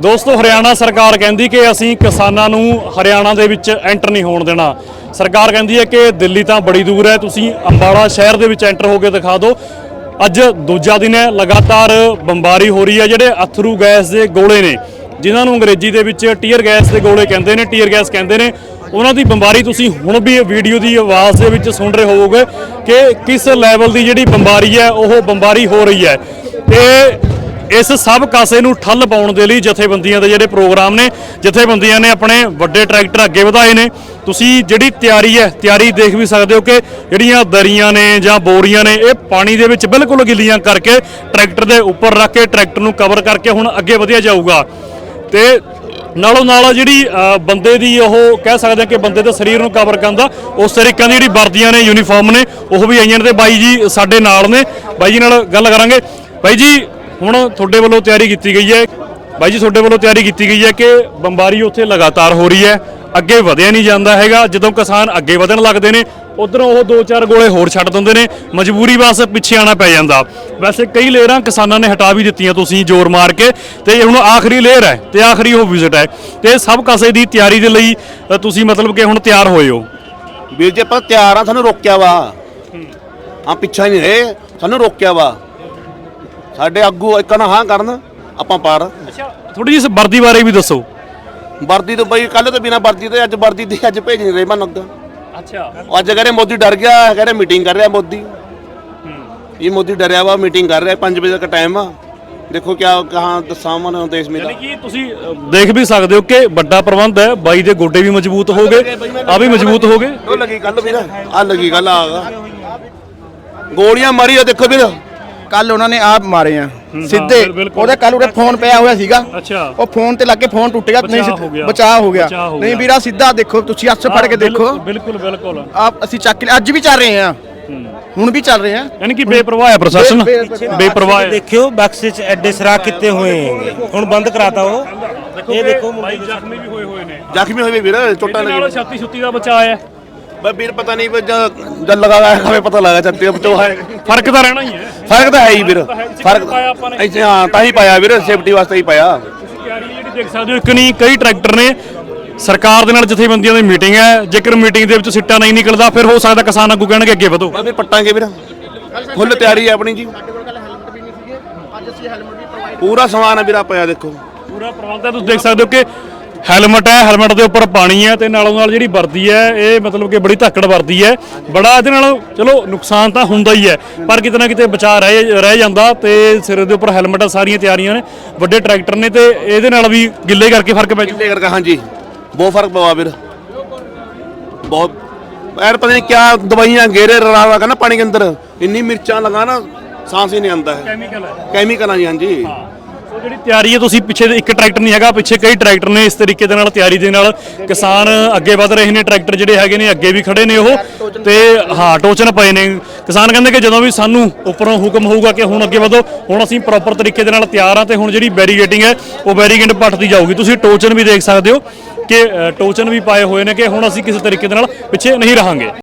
ਦੋਸਤੋ, ਹਰਿਆਣਾ ਸਰਕਾਰ ਕਹਿੰਦੀ ਕਿ ਅਸੀਂ ਕਿਸਾਨਾਂ ਨੂੰ ਹਰਿਆਣਾ ਦੇ ਵਿੱਚ ਐਂਟਰ ਨਹੀਂ ਹੋਣ ਦੇਣਾ। ਸਰਕਾਰ ਕਹਿੰਦੀ ਹੈ ਕਿ ਦਿੱਲੀ ਤਾਂ ਬੜੀ ਦੂਰ ਹੈ, ਤੁਸੀਂ ਅੰਬਾਲਾ ਸ਼ਹਿਰ ਦੇ ਵਿੱਚ ਐਂਟਰ ਹੋ ਕੇ ਦਿਖਾ ਦਿਓ। ਅੱਜ ਦੂਜਾ ਦਿਨ ਹੈ, ਲਗਾਤਾਰ ਬੰਬਾਰੀ ਹੋ ਰਹੀ ਹੈ, ਜਿਹੜੇ ਅਥਰੂ ਗੈਸ ਦੇ ਗੋਲੇ ਨੇ, ਜਿਨ੍ਹਾਂ ਨੂੰ ਅੰਗਰੇਜ਼ੀ ਦੇ ਵਿੱਚ ਟੀਅਰ ਗੈਸ ਦੇ ਗੋਲੇ ਕਹਿੰਦੇ ਨੇ, ਟੀਅਰ ਗੈਸ ਕਹਿੰਦੇ ਨੇ, ਉਹਨਾਂ ਦੀ ਬੰਬਾਰੀ ਤੁਸੀਂ ਹੁਣ ਵੀ ਵੀਡੀਓ ਦੀ ਆਵਾਜ਼ ਦੇ ਵਿੱਚ ਸੁਣ ਰਹੇ ਹੋਵੋਗੇ ਕਿ ਕਿਸ ਲੈਵਲ ਦੀ ਜਿਹੜੀ ਬੰਬਾਰੀ ਹੈ, ਉਹ ਬੰਬਾਰੀ ਹੋ ਰਹੀ ਹੈ। ਤੇ ਇਸ ਸਭ ਕਾਸੇ ਨੂੰ ਠੱਲ ਪਾਉਣ ਦੇ ਲਈ ਜਥੇਬੰਦੀਆਂ ਦੇ ਜਿਹੜੇ ਪ੍ਰੋਗਰਾਮ ਨੇ, ਜਥੇਬੰਦੀਆਂ ਨੇ ਆਪਣੇ ਵੱਡੇ ਟਰੈਕਟਰ ਅੱਗੇ ਵਧਾਏ ਨੇ। ਤੁਸੀਂ ਜਿਹੜੀ ਤਿਆਰੀ ਹੈ, ਤਿਆਰੀ ਦੇਖ ਵੀ ਸਕਦੇ ਹੋ ਕਿ ਜਿਹੜੀਆਂ ਦਰੀਆਂ ਨੇ ਜਾਂ ਬੋਰੀਆਂ ਨੇ, ਇਹ ਪਾਣੀ ਦੇ ਵਿੱਚ ਬਿਲਕੁਲ ਗਿੱਲੀਆਂ ਕਰਕੇ ਟਰੈਕਟਰ ਦੇ ਉੱਪਰ ਰੱਖ ਕੇ ਟਰੈਕਟਰ ਨੂੰ ਕਵਰ ਕਰਕੇ ਹੁਣ ਅੱਗੇ ਵਧਿਆ ਜਾਊਗਾ। ਤੇ ਨਾਲੋਂ ਨਾਲ ਜਿਹੜੀ ਬੰਦੇ ਦੀ ਉਹ ਕਹਿ ਸਕਦੇ ਹਾਂ ਕਿ ਬੰਦੇ ਦੇ ਸਰੀਰ ਨੂੰ ਕਵਰ ਕਰਨ ਦਾ, ਉਸ ਤਰੀਕੇ ਦੀ ਜਿਹੜੀ ਵਰਦੀਆਂ ਨੇ ਯੂਨੀਫਾਰਮ ਨੇ, ਉਹ ਵੀ ਆਈਆਂ ਨੇ ਤੇ ਬਾਈ ਜੀ ਸਾਡੇ ਨਾਲ ਨੇ। ਬਾਈ ਜੀ ਨਾਲ ਗੱਲ ਕਰਾਂਗੇ। ਬਾਈ ਜੀ ਹੁਣ ਤੁਹਾਡੇ ਵੱਲੋਂ ਤਿਆਰੀ ਕੀਤੀ ਗਈ ਹੈ। ਬਾਈ ਜੀ ਤੁਹਾਡੇ ਵੱਲੋਂ ਤਿਆਰੀ ਕੀਤੀ ਗਈ ਹੈ ਕਿ ਬੰਬਾਰੀ ਉੱਥੇ ਲਗਾਤਾਰ ਹੋ ਰਹੀ ਹੈ। ਅੱਗੇ ਵਧਿਆ ਨਹੀਂ ਜਾਂਦਾ ਹੈਗਾ। ਜਦੋਂ ਕਿਸਾਨ ਅੱਗੇ ਵਧਣ ਲੱਗਦੇ ਨੇ ਉਧਰੋਂ ਉਹ ਦੋ ਚਾਰ ਗੋਲੇ ਹੋਰ ਛੱਡ ਦਿੰਦੇ ਨੇ। ਮਜਬੂਰੀ ਬਸ ਪਿੱਛੇ ਆਣਾ ਪੈ ਜਾਂਦਾ। ਵੈਸੇ ਕਈ ਲੇਅਰਾਂ ਕਿਸਾਨਾਂ ਨੇ ਹਟਾ ਵੀ ਦਿੱਤੀਆਂ ਤੁਸੀਂ ਜ਼ੋਰ ਮਾਰ ਕੇ। ਤੇ ਇਹ ਹੁਣ ਆਖਰੀ ਲੇਅਰ ਹੈ ਤੇ ਆਖਰੀ ਉਹ ਵਿਜ਼ਿਟ ਹੈ। ਤੇ ਸਭ ਕਾਸੇ ਦੀ ਤਿਆਰੀ ਦੇ ਲਈ ਤੁਸੀਂ ਮਤਲਬ ਕਿ ਹੁਣ ਤਿਆਰ ਹੋਏ ਹੋ। ਵੀਰ ਜੀ ਆਪਾਂ ਤਿਆਰ ਆ ਸਾਨੂੰ ਰੋਕਿਆ ਵਾ। ਆ ਪਿੱਛਾ ਨਹੀਂ ਰਹੇ। ਸਾਨੂੰ ਰੋਕਿਆ ਵਾ। ਸਾਡੇ ਆਗੂ ਇੱਕ ਨਾ ਹਾਂ ਕਰਨ ਆਪਾਂ ਪਾਰ। ਅੱਛਾ ਥੋੜੀ ਜਿਹੀ ਇਸ ਵਰਦੀ ਬਾਰੇ ਵੀ ਦੱਸੋ। ਵਰਦੀ ਤੋਂ ਬਈ ਕੱਲ ਤੋਂ ਬਿਨਾ ਵਰਦੀ ਤੇ ਅੱਜ ਵਰਦੀ ਦੀ ਅੱਜ ਭੇਜ ਨਹੀਂ ਰਹੇ ਮਨ ਅੱਗਾ। ਅੱਛਾ। ਅੱਜ ਕਹਿੰਦੇ ਮੋਦੀ ਡਰ ਗਿਆ ਕਹਿੰਦੇ ਮੀਟਿੰਗ ਕਰ ਰਿਹਾ ਮੋਦੀ। ਇਹ ਮੋਦੀ ਡਰਿਆ ਵਾ ਮੀਟਿੰਗ ਕਰ ਰਿਹਾ 5 ਵਜੇ ਤੱਕ ਟਾਈਮ ਆ। ਦੇਖੋ ਕਿਆ ਕਹਾਂ ਦੱਸਾਂ ਮਨ ਦੇਸ਼ ਮੇਰਾ। ਯਾਨੀ ਕਿ ਤੁਸੀਂ ਦੇਖ ਵੀ ਸਕਦੇ ਹੋ ਕਿ ਵੱਡਾ ਪ੍ਰਬੰਧ ਹੈ ਬਾਈ ਦੇ ਗੋਡੇ ਵੀ ਮਜ਼ਬੂਤ ਹੋ ਗਏ ਆ ਵੀ ਮਜ਼ਬੂਤ ਹੋ ਗਏ। ਉਹ ਲੱਗੀ ਗੱਲ ਵੀਰ ਆ ਲੱਗੀ ਗੱਲ ਆ। ਗੋਲੀਆਂ ਮਾਰੀ ਆ ਦੇਖੋ ਵੀਰ। ਕੱਲ ਉਹਨਾਂ ਨੇ ਆਪ ਮਾਰੇ ਆ ਸਿੱਧੇ। ਬਿਲ- ਬਿਲਕੁਲ। ਉਹਦੇ ਕੱਲ ਉਹਦੇ ਫੋਨ ਪਿਆ ਹੋਇਆ ਸੀਗਾ। ਅੱਛਾ। ਉਹ ਫੋਨ ਤੇ ਲੱਗ ਕੇ ਫੋਨ ਟੁੱਟ ਗਿਆ ਨਹੀਂ ਹੋ ਗਿਆ। ਬਚਾਅ ਹੋ ਗਿਆ। ਬਚਾਅ ਹੋ ਨਹੀਂ ਗਿਆ। ਵੀਰਾ ਸਿੱਧਾ ਦੇਖੋ ਤੁਸੀਂ ਹੱਥ ਫੜ ਕੇ ਦੇਖੋ। ਬਿਲਕੁਲ ਬਿਲਕੁਲ। ਆਪ ਅਸੀਂ ਚੱਕ ਲਿਆ। ਅੱਜ ਵੀ ਚੱਲ ਰਹੇ ਆ। ਹੁਣ ਵੀ ਚੱਲ ਰਹੇ ਆ। ਯਾਨੀ ਕਿ ਬੇਪਰਵਾਹ ਹੈ ਪ੍ਰਸ਼ਾਸਨ। ਬੇ- ਬੇ- ਬੇਪਰਵਾਹ ਹੈ ਦੇਖਿਓ ਬਕਸੇ ਚ ਐਡੇ ਸਰਾਖ ਕਿੱਤੇ ਹੋਏ ਹੈਗੇ? ਹੁਣ ਬੰਦ ਕਰਾਤਾ ਉਹ। ਇਹ ਦੇਖੋ ਬਾਈ ਜ਼ਖਮੀ ਵੀ ਹੋਏ ਹੋਏ ਨੇ। ਜ਼ਖਮੀ ਹੋਏ ਵੀਰ ਚੋਟਾਂ ਨਾਲ ਲੱਗੀ ਛਾਤੀ ਛੁੱਤੀ ਦਾ ਬਚਾਅ ਹੈ। ਬਈ ਵੀਰ ਪਤਾ ਨਹੀਂ ਜਦ ਲਗਾ ਹੈ ਹਮੇ ਪਤਾ ਲੱਗਾ ਚੱਤੇ ਬਚੋ ਹੈ ਫ਼ਰਕ ਤਾਂ ਰਹਿਣਾ ਹੀ ਹੈ। ਫ਼ਰਕ ਤਾਂ ਹੈ ਹੀ ਵੀਰ। ਫ਼ਰਕ ਪਾਇਆ ਆਪਾਂ ਨੇ। ਇੱਥੇ ਹਾਂ ਤਾਂ ਹੀ ਪਾਇਆ ਵੀਰ ਸੇਫਟੀ ਵਾਸਤੇ ਹੀ ਪਾਇਆ। ਤਿਆਰੀ ਜਿਹੜੀ ਦੇਖ ਸਕਦੇ ਹੋ ਇੱਕ ਨਹੀਂ ਕਈ ਟਰੈਕਟਰ ਨੇ ਸਰਕਾਰ ਦੇ ਨਾਲ ਜਥੇਬੰਦੀਆਂ ਦੀ ਮੀਟਿੰਗ ਹੈ ਜੇਕਰ ਮੀਟਿੰਗ ਦੇ ਵਿੱਚ ਸਿੱਟਾ ਨਹੀਂ ਨਿਕਲਦਾ ਫਿਰ ਹੋ ਸਕਦਾ ਕਿਸਾਨ ਆਗੂ ਕਹਿਣਗੇ ਅੱਗੇ ਵਧੋ। ਪੱਟਾਂਗੇ ਵੀਰ। ਫੁੱਲ ਤਿਆਰੀ ਹੈ ਆਪਣੀ ਜੀ। ਪੂਰਾ ਸਮਾਨ ਹੈ ਵੀਰਾ ਪਿਆ ਦੇਖੋ। ਪੂਰਾ ਪ੍ਰਬੰਧ ਹੈ ਤੁਸੀਂ ਦੇਖ ਸਕਦੇ ਹੋ ਕਿ ਹੈਲਮਟ ਹੈ ਹੈਲਮਟ ਦੇ ਉੱਪਰ ਪਾਣੀ ਹੈ ਤੇ ਨਾਲੋਂ ਨਾਲ ਜਿਹੜੀ ਵਰਦੀ ਹੈ ਇਹ ਮਤਲਬ ਕਿ ਬੜੀ ਧੱਕੜ ਵਰਦੀ ਹੈ। ਬੜਾ ਇਹਦੇ ਨਾਲ ਚਲੋ ਨੁਕਸਾਨ ਤਾਂ ਹੁੰਦਾ ਹੀ ਹੈ ਪਰ ਕਿਤੇ ਨਾ ਕਿਤੇ ਬਚਾ ਰਹਿ ਰਹਿ ਜਾਂਦਾ ਤੇ ਸਿਰ ਦੇ ਉੱਪਰ ਹੈਲਮਟ ਸਾਰੀਆਂ ਤਿਆਰੀਆਂ ਨੇ ਵੱਡੇ ਟਰੈਕਟਰ ਨੇ ਤੇ ਇਹਦੇ ਨਾਲ ਵੀ ਗਿੱਲੇ ਕਰਕੇ ਫ਼ਰਕ ਪੈ ਜੂ ਕਿੱਲੇ ਕਰਕੇ ਹਾਂਜੀ। ਬਹੁਤ ਫ਼ਰਕ ਪਵਾ ਵੀਰ ਬਹੁਤ ਯਾਰ ਪਤਾ ਨਹੀਂ ਕਿਆ ਦਵਾਈਆਂ ਗੇਰੇ ਰਲਾ ਰਲਾ ਕੇ ਨਾ ਪਾਣੀ ਦੇ ਅੰਦਰ ਇੰਨੀ ਮਿਰਚਾਂ ਲਗਾ ਨਾ ਸਾਂਸ ਹੀ ਨਹੀਂ ਆਉਂਦਾ ਹੈ। ਕੈਮੀਕਲ ਹੈ। ਕੈਮੀਕਲਾਂ ਜੀ ਹਾਂਜੀ। ਸੋ ਜਿਹੜੀ ਤਿਆਰੀ ਹੈ, ਤੁਸੀਂ ਪਿੱਛੇ ਇੱਕ ਟਰੈਕਟਰ ਨਹੀਂ ਹੈਗਾ, ਪਿੱਛੇ ਕਈ ਟਰੈਕਟਰ ਨੇ ਇਸ ਤਰੀਕੇ ਦੇ ਨਾਲ ਤਿਆਰੀ ਦੇ ਨਾਲ ਕਿਸਾਨ ਅੱਗੇ ਵਧ ਰਹੇ ਨੇ, ਟਰੈਕਟਰ ਜਿਹੜੇ ਹੈਗੇ ਨੇ, ਅੱਗੇ ਵੀ ਖੜੇ ਨੇ ਉਹ। ਤੇ ਹਾਂ, ਟੋਚਨ ਪਏ ਨੇ। ਕਿਸਾਨ ਕਹਿੰਦੇ ਕਿ ਜਦੋਂ ਵੀ ਸਾਨੂੰ ਉੱਪਰੋਂ ਹੁਕਮ ਹੋਊਗਾ ਕਿ ਹੁਣ ਅੱਗੇ ਵਧੋ, ਹੁਣ ਅਸੀਂ ਪ੍ਰੋਪਰ ਤਰੀਕੇ ਦੇ ਨਾਲ ਤਿਆਰ ਆ ਤੇ ਹੁਣ ਜਿਹੜੀ ਬੈਰੀਗੇਟਿੰਗ ਹੈ, ਉਹ ਬੈਰੀਗੇਟ ਪੱਟਦੀ ਜਾਊਗੀ। ਤੁਸੀਂ ਟੋਚਨ ਵੀ ਦੇਖ ਸਕਦੇ ਹੋ ਕਿ ਟੋਚਨ ਵੀ ਪਾਏ ਹੋਏ ਨੇ ਕਿ ਹੁਣ ਅਸੀਂ ਕਿਸੇ ਤਰੀਕੇ ਦੇ ਨਾਲ ਪਿੱਛੇ ਨਹੀਂ ਰਹਾਂਗੇ।